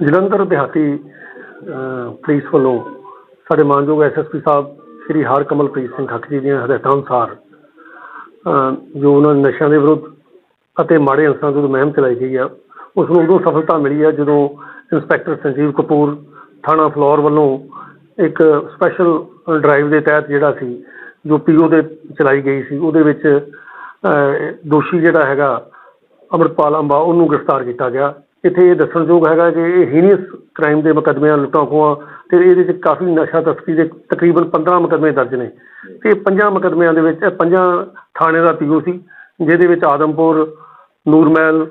ਜਲੰਧਰ ਦਿਹਾਤੀ ਪੁਲਿਸ ਵੱਲੋਂ ਸਾਡੇ ਮਾਨਯੋਗ ਐਸਐਸਪੀ ਸਾਹਿਬ ਸ੍ਰੀ ਹਰਕਮਲਪ੍ਰੀਤ ਸਿੰਘ ਖੱਕ ਜੀ ਦੀਆਂ ਹਦਾਇਤਾਂ ਅਨੁਸਾਰ ਜੋ ਉਹਨਾਂ ਨਸ਼ਿਆਂ ਦੇ ਵਿਰੁੱਧ ਅਤੇ ਮਾੜੇ ਅੰਸਰਾਂ ਵਿਰੁੱਧ ਮੁਹਿੰਮ ਚਲਾਈ ਗਈ ਆ, ਉਸ ਨੂੰ ਉਦੋਂ ਸਫਲਤਾ ਮਿਲੀ ਆ ਜਦੋਂ ਇੰਸਪੈਕਟਰ ਸੰਜੀਵ ਕਪੂਰ ਥਾਣਾ ਫਲੋਰ ਵੱਲੋਂ ਇੱਕ ਸਪੈਸ਼ਲ ਡਰਾਈਵ ਦੇ ਤਹਿਤ ਜਿਹੜਾ ਸੀ, ਜੋ ਪੀਓ ਦੇ ਚਲਾਈ ਗਈ ਸੀ, ਉਹਦੇ ਵਿੱਚ ਦੋਸ਼ੀ ਜਿਹੜਾ ਹੈਗਾ ਅੰਮ੍ਰਿਤਪਾਲ ਅੰਬਾ ਉਹਨੂੰ ਗ੍ਰਿਫਤਾਰ ਕੀਤਾ ਗਿਆ। ਇੱਥੇ ਇਹ ਦੱਸਣਯੋਗ ਹੈਗਾ ਕਿ ਇਹ ਹੀਨੀਅਸ ਕ੍ਰਾਈਮ ਦੇ ਮੁਕੱਦਮਿਆਂ ਲੁੱਟਾਂ ਖੋਹਾਂ ਤੇ ਇਹਦੇ 'ਚ ਕਾਫੀ ਨਸ਼ਾ ਤਸਕਰੀ ਦੇ ਤਕਰੀਬਨ 15 ਮੁਕੱਦਮੇ ਦਰਜ ਨੇ। ਤੇ ਪੰਜਾਂ ਮੁਕੱਦਮਿਆਂ ਦੇ ਵਿੱਚ, ਇਹ ਪੰਜਾਂ ਥਾਣੇ ਦਾ ਪੀਓ ਸੀ, ਜਿਹਦੇ ਵਿੱਚ ਆਦਮਪੁਰ, ਨੂਰਮਹਿਲ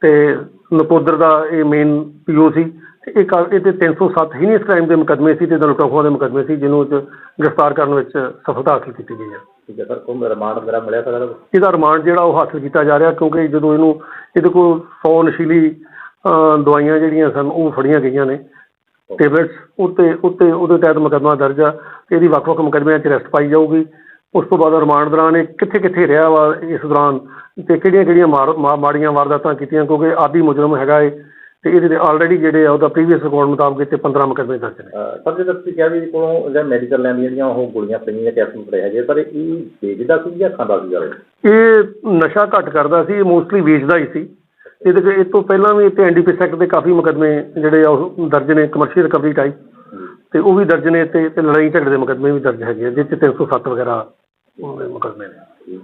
ਤੇ ਨਕੋਦਰ ਦਾ ਇਹ ਮੇਨ ਪੀਓ ਸੀ। ਤੇ ਇਹ ਕਾ- ਇਹ ਤੇ 307 ਹੀਨੀਅਸ ਕ੍ਰਾਈਮ ਦੇ ਮੁਕੱਦਮੇ ਸੀ ਤੇ ਲੁੱਟਾਂ ਖੋਹਾਂ ਦੇ ਮੁਕੱਦਮੇ ਸੀ, ਜਿਹਨੂੰ ਚ ਗ੍ਰਿਫਤਾਰ ਕਰਨ ਵਿੱਚ ਸਫਲਤਾ ਹਾਸਲ ਕੀਤੀ ਗਈ ਹੈ। ਠੀਕ ਹੈ ਸਰ ਕੋਈ ਰਿਮਾਂਡ ਵਗੈਰਾ ਮਿਲਿਆ ਸਰ ਇਹਦਾ? ਇਹਦਾ ਰਿਮਾਂਡ ਜਿਹੜਾ ਉਹ ਹਾਸਲ ਕੀਤਾ ਜਾ ਰਿਹਾ ਕਿਉਂਕਿ ਜਦੋਂ ਇਹਨੂੰ ਇਹਦੇ ਕੋਲ 100 ਨਸ਼ੀਲੀ ਅਹ, ਦਵਾਈਆਂ ਜਿਹੜੀਆਂ ਸਨ ਉਹ ਫੜੀਆਂ ਗਈਆਂ ਨੇ। ਟੇਬਲੇਟਸ ਉੱਤੇ ਉੱਤੇ ਉਹਦੇ ਤਹਿਤ ਮੁਕੱਦਮਾ ਦਰਜ ਆ ਤੇ ਇਹਦੀ ਵੱਖ-ਵੱਖ ਮੁਕੱਦਮਿਆਂ 'ਚ ਅਰੈਸਟ ਪਾਈ ਜਾਊਗੀ। ਉਸ ਤੋਂ ਬਾਅਦ ਰਿਮਾਂਡ ਦੌਰਾਨ ਇਹ ਕਿੱਥੇ ਕਿੱਥੇ ਰਿਹਾ ਵਾ ਇਸ ਦੌਰਾਨ ਤੇ ਕਿਹੜੀਆਂ ਕਿਹੜੀਆਂ ਮਾਰ- ਮਾ- ਮਾੜੀਆਂ ਵਾਰਦਾਤਾਂ ਕੀਤੀਆਂ ਕਿਉਂਕਿ ਆਦੀ ਮੁਜਰਮ ਹੈਗਾ ਏ ਤੇ ਇਹਦੇ ਤੇ ਆਲਰੇਡੀ ਜਿਹੜੇ ਆ ਉਹਦਾ ਪ੍ਰੀਵੀਅਸ ਰਿਕਾਰਡ ਮੁਤਾਬਕ ਇੱਥੇ 15 ਮੁਕੱਦਮੇ ਦਰਜ ਨੇ। ਸਰ ਜੇ ਤੁਸੀਂ ਕਿਹਾ ਵੀ ਇਹਦੇ ਕੋਲੋਂ ਜਿਹੜਾ ਮੈਡੀਕਲ ਲੈਣ ਦੀਆਂ ਜਿਹੜੀਆਂ ਉਹ ਗੋਲੀਆਂ ਪਈਆਂ ਕੈਪਸੂਲ ਪਏ ਹੈਗੇ ਪਰ ਇਹ ਵੇਚਦਾ ਸੀ ਜਾਂ ਖਾਂਦਾ ਸੀ? ਯਾਰ ਇਹ ਨਸ਼ਾ ਘੱਟ ਕਰਦਾ ਸੀ ਇਹ ਮੋਸਟਲੀ ਵੇਚਦਾ ਹੀ ਸੀ। ਇਹਦੇ ਤੇ ਇਹ ਤੋਂ ਪਹਿਲਾਂ ਵੀ ਇੱਥੇ ਐਨਡੀਪੀਐਸ ਐਕਟ ਦੇ ਕਾਫੀ ਮੁਕੱਦਮੇ ਜਿਹੜੇ ਆ ਉਹ ਦਰਜ ਨੇ ਕਮਰਸ਼ੀਅਲ ਰਿਕਵਰੀ ਟਾਈਪ ਤੇ ਉਹ ਵੀ ਦਰਜ ਨੇ ਤੇ ਤੇ ਲੜਾਈ ਝਗੜੇ ਦੇ ਮੁਕੱਦਮੇ ਵੀ ਦਰਜ ਹੈਗੇ ਆ ਜਿਸ 'ਚ 307 ਵਗੈਰਾ ਉਹਦੇ ਮੁਕੱਦਮੇ ਨੇ।